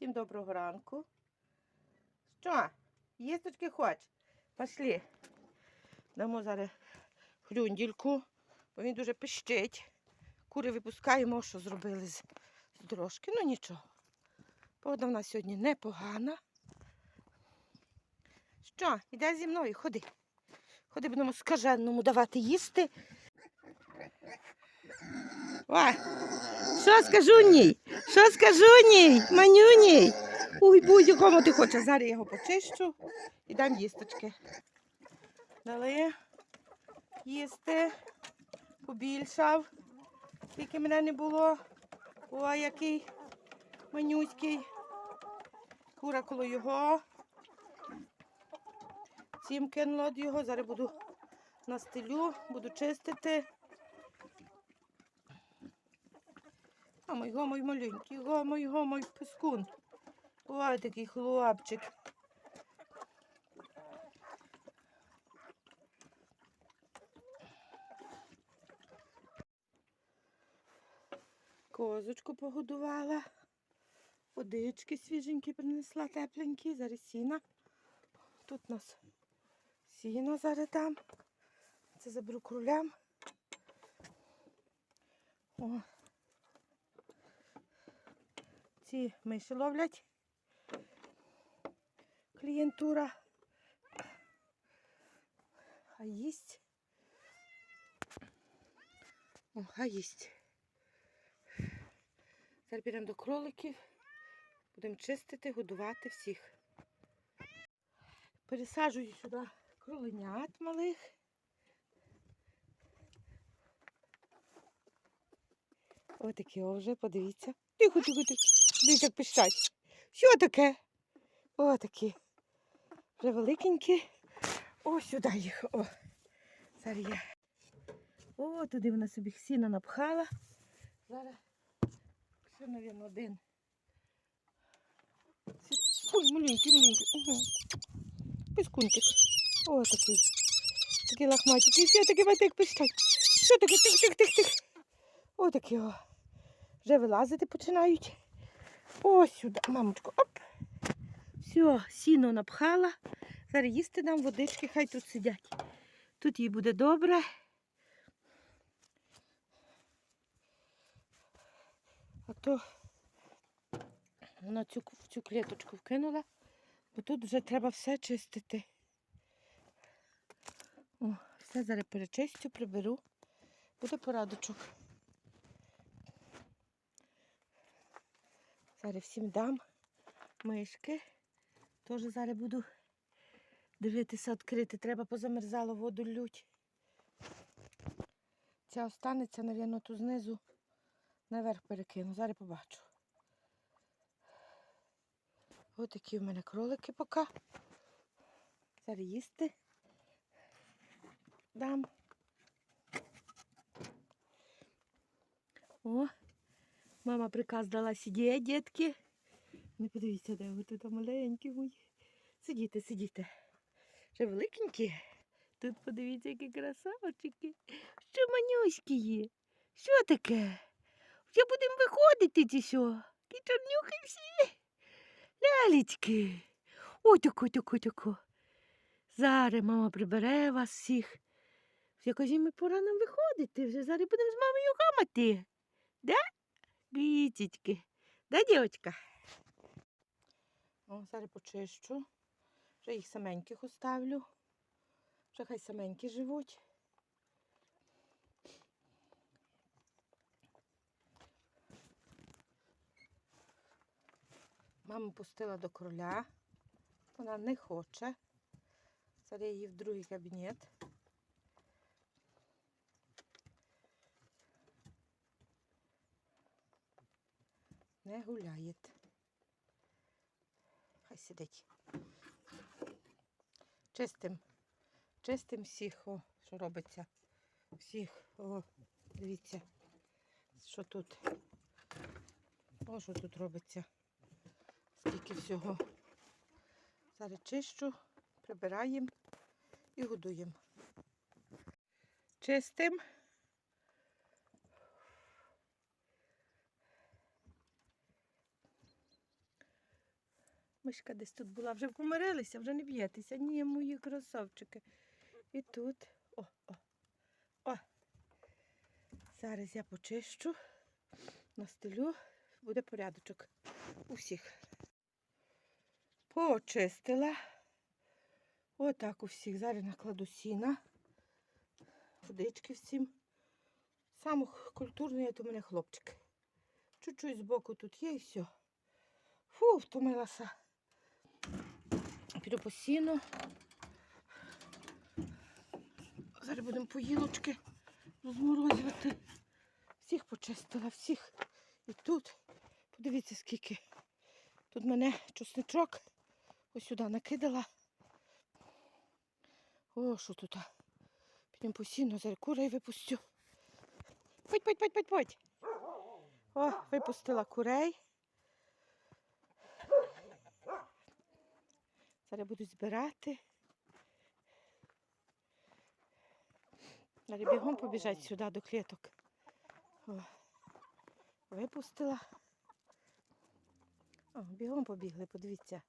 Всім доброго ранку. Що? Їсточки хоч? Пошли. Дамо зараз хрюндільку, бо він дуже пищить. Кури випускаємо, що зробили з, дрожки. Ну нічого. Погода в нас сьогодні непогана. Що, іде зі мною, ходи. Ходи, будемо скаженному давати їсти. Ой, що скажу ній? Що скажу ній? Манюній? Ой, бузю, кому ти хочеш? Зараз я його почищу і дам їсточки. Дали їсти. Побільшав. Скільки мене не було. Ой, який манюський. Кура коло його. Цім кинула його. Зараз буду на стелю, буду чистити. А мой гомой маленький, гомой, гомой пискун. Ой, такий хлопчик. Козочку погодувала. Водички свіженькі принесла, тепленькі, зараз сіна. Тут у нас сіно зараз там. Це заберу кролям. О. Ці миші ловлять. Клієнтура. А їсть. О, а їсть. Зараз підемо до кроликів. Будемо чистити, годувати всіх. Пересаджую сюди кроленят малих. Отакі о вже, подивіться. Тихо, тихо, тихо. Дивіться, як пищать. Що таке? Отакі. Вже великенькі. О, сюди їх. О. Зараз я. О, туди вона собі сіна напхала. Зараз. Ще, мабуть, один. Ой, маленький, маленький. Угу. Пискунчик. О, такий. Такий лахматик. Все таки бачите, як пищать. Що таке? Тих, тих, тих, тих. О, такі о. Вже вилазити починають. Ось сюди, мамочко, оп. Все, сіно напхала. Зараз їсти дам водички, хай тут сидять. Тут їй буде добре. А то вона цю, в цю клеточку вкинула, бо тут вже треба все чистити. О, все зараз перечистю, приберу. Буде порадочок. Зараз всім дам мишки. Теж зараз буду дивитися, відкрити. Треба позамерзало воду лють. Ця останеться, мабуть, ту знизу наверх перекину. Зараз побачу. Ось такі в мене кролики поки. Зараз їсти. Дам. О, Мама приказ дала сидіти, дітки. Не подивіться, де ви тут маленькі мої. Сидіте, сидіте. Вже великенькі. Тут подивіться, які красавчики. Що манюські є? Що таке? Вже будемо виходити ці що? Ті чорнюхи всі. Лялечки. Ой, тако, тако, тако. Зараз мама прибере вас всіх. Вже каже, ми пора нам виходити. Вже зараз будемо з мамою гамати. Да? Бітечки. Да, дівчинка? О, зараз почищу. Вже їх саменьких оставлю. Вже хай саменькі живуть. Маму пустила до кроля. Вона не хоче. Зараз її в другий кабінет. Не гуляє. Хай сидить. Чистим. Чистим всіх, о, що робиться. Всіх, о, дивіться, що тут. О, що тут робиться. Скільки всього. Зараз чищу, прибираємо і годуємо. Чистим. Мишка десь тут була, вже помирилися, вже не б'єтеся. Ні, мої красавчики. І тут. О, о, о. Зараз я почищу, настелю, буде порядочок у всіх. Почистила. Отак у всіх. Зараз накладу сіна. Водички всім. Саме культурний у мене хлопчик. Чуть-чуть збоку тут є і все. Фу, втомилася. Піду по сіну. Зараз будемо поїлочки розморозювати. Всіх почистила, всіх. І тут. Подивіться, скільки. Тут мене чесничок ось сюди накидала. О, що тут? Підемо по сіну, зараз курей випустю. Пить, пить, пить, пить, пить. О, випустила курей. Зараз буду збирати. Далі бігом побіжать сюди до кліток. О, випустила. О, бігом побігли, подивіться.